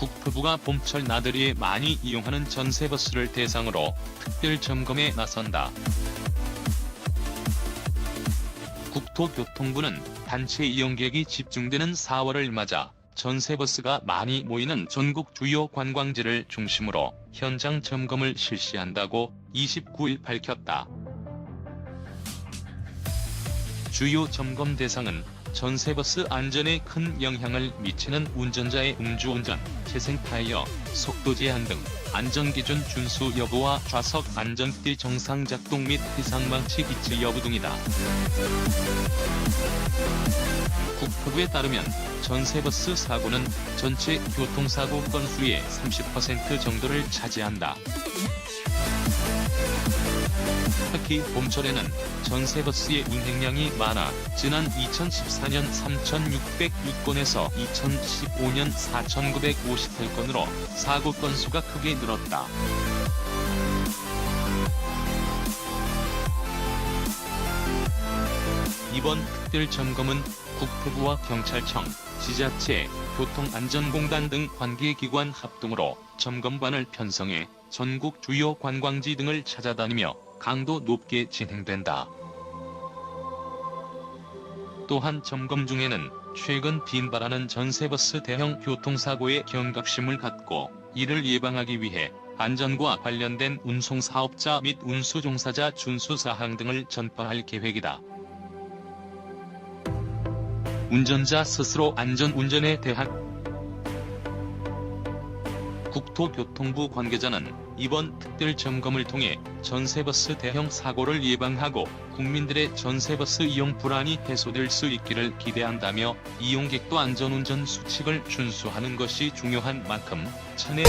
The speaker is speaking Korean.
국토부가 봄철 나들이에 많이 이용하는 전세버스를 대상으로 특별 점검에 나선다. 국토교통부는 단체 이용객이 집중되는 4월을 맞아 전세버스가 많이 모이는 전국 주요 관광지를 중심으로 현장 점검을 실시한다고 29일 밝혔다. 주요 점검 대상은 전세버스 안전에 큰 영향을 미치는 운전자의 음주운전, 재생 타이어, 속도 제한 등 안전기준 준수 여부와 좌석 안전띠 정상 작동 및 비상망치 비치 여부 등이다. 국토부에 따르면 전세버스 사고는 전체 교통사고 건수의 30% 정도를 차지한다. 특히 봄철에는 전세버스의 운행량이 많아 지난 2014년 3,606건에서 2015년 4,958건으로 사고 건수가 크게 늘었다. 이번 특별 점검은 국토부와 경찰청, 지자체, 교통안전공단 등 관계기관 합동으로 점검반을 편성해 전국 주요 관광지 등을 찾아다니며 강도 높게 진행된다. 또한 점검 중에는 최근 빈발하는 전세버스 대형 교통사고에 경각심을 갖고 이를 예방하기 위해 안전과 관련된 운송사업자 및 운수종사자 준수사항 등을 전파할 계획이다. 운전자 스스로 안전운전에 대한 국토교통부 관계자는 이번 특별 점검을 통해 전세버스 대형 사고를 예방하고 국민들의 전세버스 이용 불안이 해소될 수 있기를 기대한다며 이용객도 안전운전 수칙을 준수하는 것이 중요한 만큼 차내